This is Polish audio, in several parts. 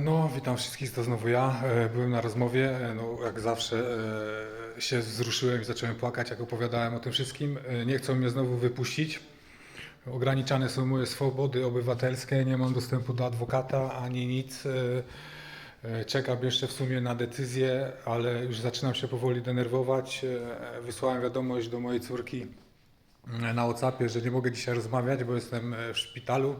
No, witam wszystkich, to znowu ja. E, Byłem na rozmowie, e, no jak zawsze e, się wzruszyłem i zacząłem płakać, jak opowiadałem o tym wszystkim. E, Nie chcą mnie znowu wypuścić. Ograniczane są moje swobody obywatelskie, nie mam dostępu do adwokata ani nic. E, e, Czekam jeszcze w sumie na decyzję, ale już zaczynam się powoli denerwować. E, Wysłałem wiadomość do mojej córki e, na WhatsAppie, że nie mogę dzisiaj rozmawiać, bo jestem e, w szpitalu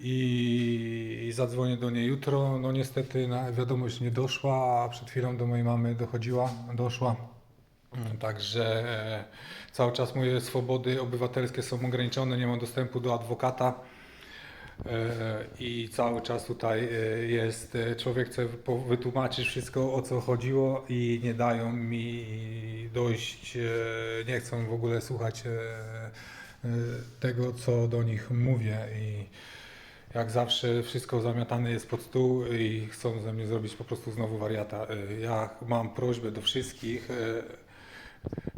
i, zadzwonię do niej jutro. No niestety na wiadomość nie doszła, a przed chwilą do mojej mamy dochodziła, doszła. Mm, Także e, cały czas moje swobody obywatelskie są ograniczone, nie mam dostępu do adwokata. E, I cały czas tutaj e, jest, człowiek chce wytłumaczyć wszystko o co chodziło i nie dają mi dojść, nie chcą w ogóle słuchać tego co do nich mówię i jak zawsze wszystko zamiatane jest pod stół i chcą ze mnie zrobić po prostu znowu wariata. E, Ja mam prośbę do wszystkich, e,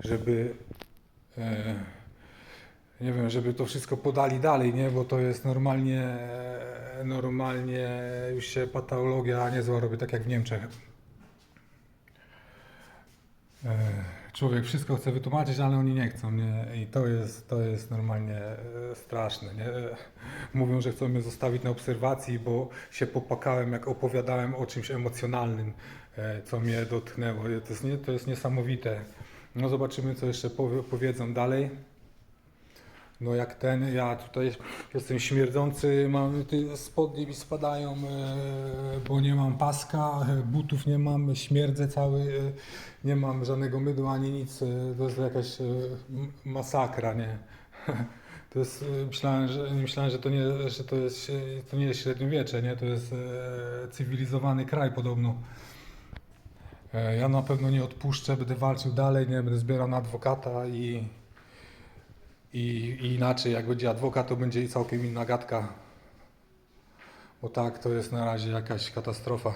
żeby e, nie wiem, żeby to wszystko podali dalej, nie? Bo to jest normalnie, normalnie już się patologia niezła robi, tak jak w Niemczech. Człowiek wszystko chce wytłumaczyć, ale oni nie chcą, nie? I to jest, to jest normalnie straszne, nie? Mówią, że chcą mnie zostawić na obserwacji, bo się popakałem, jak opowiadałem o czymś emocjonalnym, e, co mnie dotknęło. To jest, nie, to jest niesamowite. No zobaczymy, co jeszcze powie, powiedzą dalej. No jak ten, ja tutaj jestem śmierdzący, mam spodnie mi spadają, e, bo nie mam paska, e, butów nie mam, śmierdzę cały, nie mam żadnego mydła ani nic, to jest jakaś masakra, nie? To jest, e, myślałem, że, myślałem, że to nie, że to jest, e, to nie jest średniowiecze, nie? To jest e, cywilizowany kraj podobno. E, Ja na pewno nie odpuszczę, będę walczył dalej, nie będę zbierał na adwokata i, i, I inaczej, jak będzie adwokat, to będzie całkiem inna gadka. Bo tak, to jest na razie jakaś katastrofa.